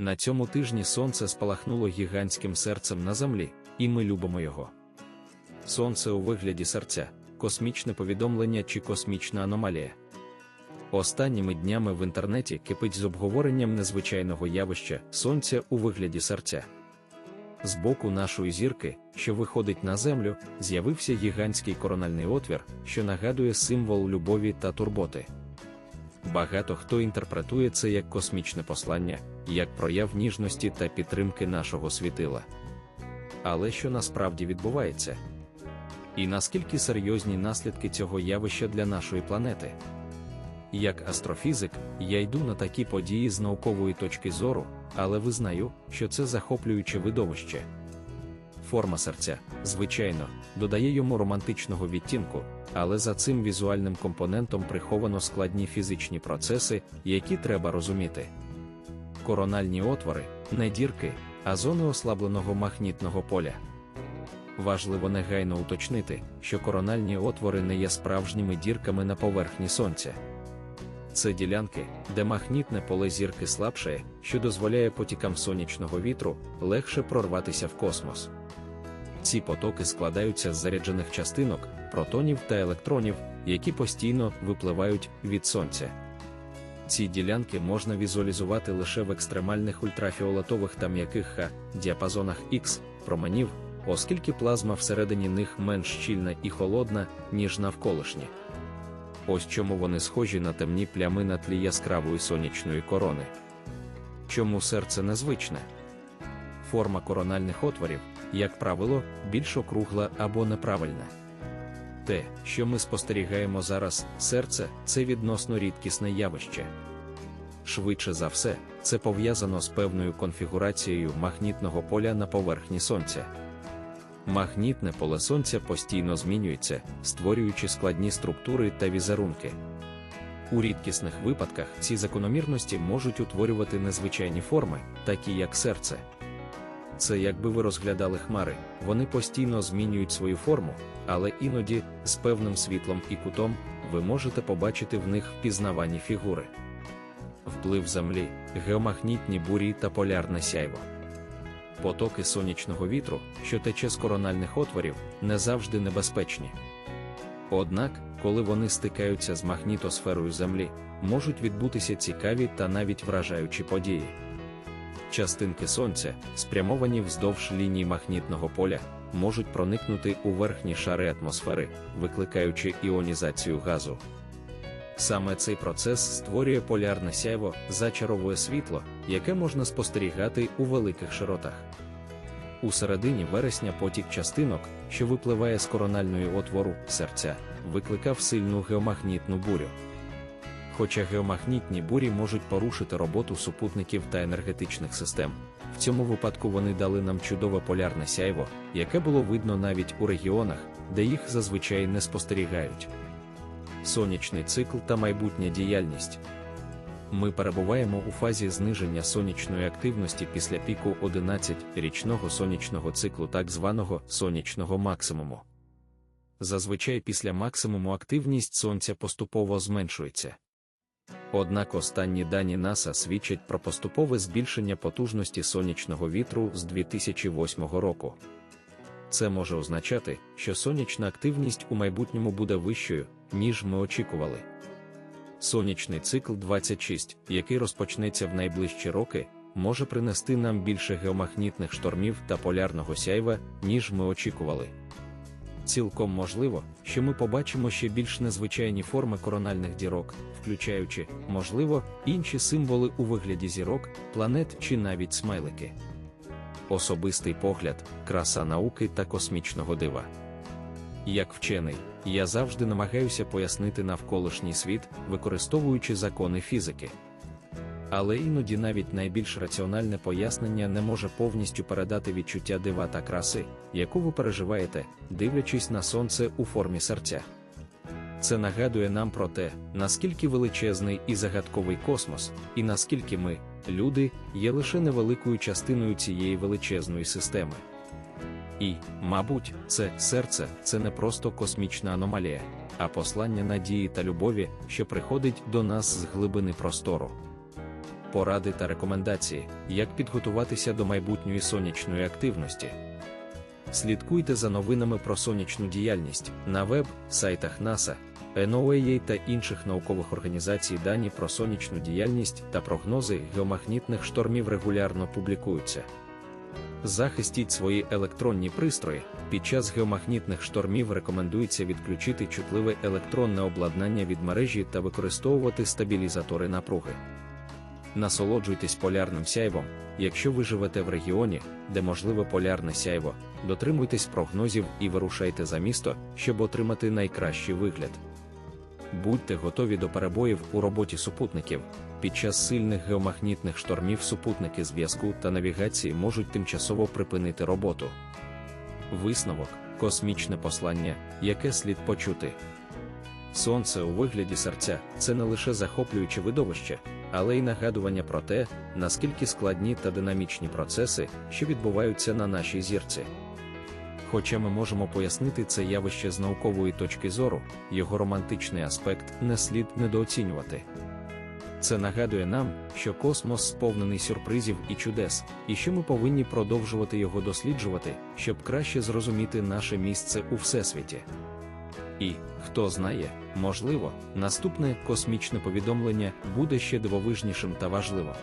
На цьому тижні сонце спалахнуло гігантським серцем на землі, і ми любимо його. Сонце у вигляді серця, космічне повідомлення чи космічна аномалія. Останніми днями в інтернеті кипить з обговоренням незвичайного явища сонця у вигляді серця. З боку нашої зірки, що виходить на землю, з'явився гігантський корональний отвір, що нагадує символ любові та турботи. Багато хто інтерпретує це як космічне послання, як прояв ніжності та підтримки нашого світила. Але що насправді відбувається? І наскільки серйозні наслідки цього явища для нашої планети? Як астрофізик, я йду на такі події з наукової точки зору, але визнаю, що це захоплююче видовище. Форма серця, звичайно, додає йому романтичного відтінку, але за цим візуальним компонентом приховано складні фізичні процеси, які треба розуміти. Корональні отвори, не дірки, а зони ослабленого магнітного поля. Важливо негайно уточнити, що корональні отвори не є справжніми дірками на поверхні сонця. Це ділянки, де магнітне поле зірки слабшає, що дозволяє потікам сонячного вітру легше прорватися в космос. Ці потоки складаються з заряджених частинок, протонів та електронів, які постійно випливають від сонця. Ці ділянки можна візуалізувати лише в екстремальних ультрафіолетових та м'яких ха діапазонах X променів, оскільки плазма всередині них менш щільна і холодна, ніж навколишні. Ось чому вони схожі на темні плями на тлі яскравої сонячної корони. Чому серце незвичне? Форма корональних отворів, як правило, більш округла або неправильна. Те, що ми спостерігаємо зараз, серце це відносно рідкісне явище. Швидше за все, це пов'язано з певною конфігурацією магнітного поля на поверхні Сонця. Магнітне поле Сонця постійно змінюється, створюючи складні структури та візерунки. У рідкісних випадках ці закономірності можуть утворювати незвичайні форми, такі як серце. Це якби ви розглядали хмари, вони постійно змінюють свою форму, але іноді, з певним світлом і кутом, ви можете побачити в них впізнавані фігури. Вплив Землі, геомагнітні бурі та полярне сяйво. Потоки сонячного вітру, що тече з корональних отворів, не завжди небезпечні. Однак, коли вони стикаються з магнітосферою Землі, можуть відбутися цікаві та навіть вражаючі події. Частинки сонця, спрямовані вздовж лінії магнітного поля, можуть проникнути у верхні шари атмосфери, викликаючи іонізацію газу. Саме цей процес створює полярне сяйво, зачаровує світло, яке можна спостерігати у великих широтах. У середині вересня потік частинок, що випливає з корональної отвору серця, викликав сильну геомагнітну бурю. Хоча геомагнітні бурі можуть порушити роботу супутників та енергетичних систем, в цьому випадку вони дали нам чудове полярне сяйво, яке було видно навіть у регіонах, де їх зазвичай не спостерігають. Сонячний цикл та майбутня діяльність. Ми перебуваємо у фазі зниження сонячної активності після піку 11-річного сонячного циклу, так званого сонячного максимуму. Зазвичай після максимуму активність сонця поступово зменшується. Однак останні дані НАСА свідчать про поступове збільшення потужності сонячного вітру з 2008 року. Це може означати, що сонячна активність у майбутньому буде вищою, ніж ми очікували. Сонячний цикл 26, який розпочнеться в найближчі роки, може принести нам більше геомагнітних штормів та полярного сяйва, ніж ми очікували. Цілком можливо, що ми побачимо ще більш незвичайні форми корональних дірок, включаючи, можливо, інші символи у вигляді зірок, планет чи навіть смайлики. Особистий погляд, краса науки та космічного дива. Як вчений, я завжди намагаюся пояснити навколишній світ, використовуючи закони фізики. Але іноді навіть найбільш раціональне пояснення не може повністю передати відчуття дива та краси, яку ви переживаєте, дивлячись на сонце у формі серця. Це нагадує нам про те, наскільки величезний і загадковий космос, і наскільки ми, люди, є лише невеликою частиною цієї величезної системи. І, мабуть, це серце це не просто космічна аномалія, а послання надії та любові, що приходить до нас з глибини простору. Поради та рекомендації, як підготуватися до майбутньої сонячної активності. Слідкуйте за новинами про сонячну діяльність на веб, сайтах НАСА, NOAA та інших наукових організацій. Дані про сонячну діяльність та прогнози геомагнітних штормів регулярно публікуються. Захистіть свої електронні пристрої. Під час геомагнітних штормів рекомендується відключити чутливе електронне обладнання від мережі та використовувати стабілізатори напруги. Насолоджуйтесь полярним сяйвом, якщо ви живете в регіоні, де можливе полярне сяйво, дотримуйтесь прогнозів і вирушайте за місто, щоб отримати найкращий вигляд. Будьте готові до перебоїв у роботі супутників. Під час сильних геомагнітних штормів супутники зв'язку та навігації можуть тимчасово припинити роботу. Висновок космічне послання, яке слід почути. Сонце у вигляді серця це не лише захоплююче видовище, але й нагадування про те, наскільки складні та динамічні процеси, що відбуваються на нашій зірці. Хоча ми можемо пояснити це явище з наукової точки зору, його романтичний аспект не слід недооцінювати. Це нагадує нам, що космос сповнений сюрпризів і чудес, і що ми повинні продовжувати його досліджувати, щоб краще зрозуміти наше місце у всесвіті. І, хто знає, можливо, наступне космічне повідомлення буде ще дивовижнішим та важливим.